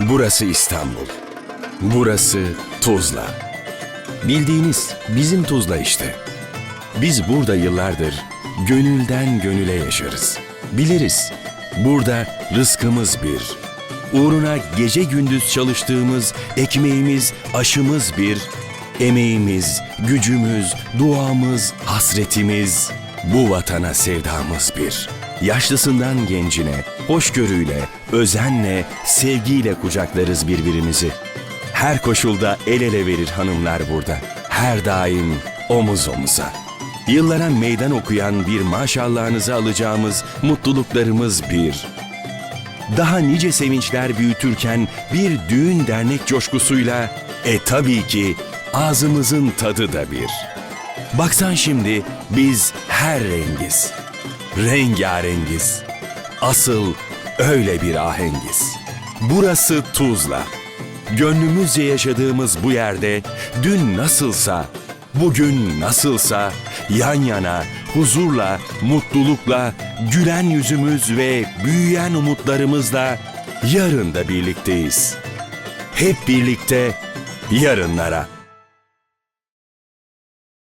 Burası İstanbul. Burası Tuzla. Bildiğiniz bizim Tuzla işte. Biz burada yıllardır gönülden gönüle yaşarız. Biliriz. Burada rızkımız bir. Uğruna gece gündüz çalıştığımız ekmeğimiz, aşımız bir. Emeğimiz, gücümüz, duamız, hasretimiz, bu vatana sevdamız bir. Yaşlısından gencine, hoşgörüyle, özenle, sevgiyle kucaklarız birbirimizi. Her koşulda el ele verir hanımlar burada. Her daim omuz omuza. Yıllara meydan okuyan bir maşallahınızı alacağımız mutluluklarımız bir. Daha nice sevinçler büyütürken bir düğün dernek coşkusuyla e tabii ki ağzımızın tadı da bir. Baksan şimdi biz her rengiz. Rengarengiz. Asıl öyle bir ahengiz. Burası Tuzla. Gönlümüzce yaşadığımız bu yerde dün nasılsa, bugün nasılsa yan yana, huzurla, mutlulukla, gülen yüzümüz ve büyüyen umutlarımızla yarın da birlikteyiz. Hep birlikte yarınlara.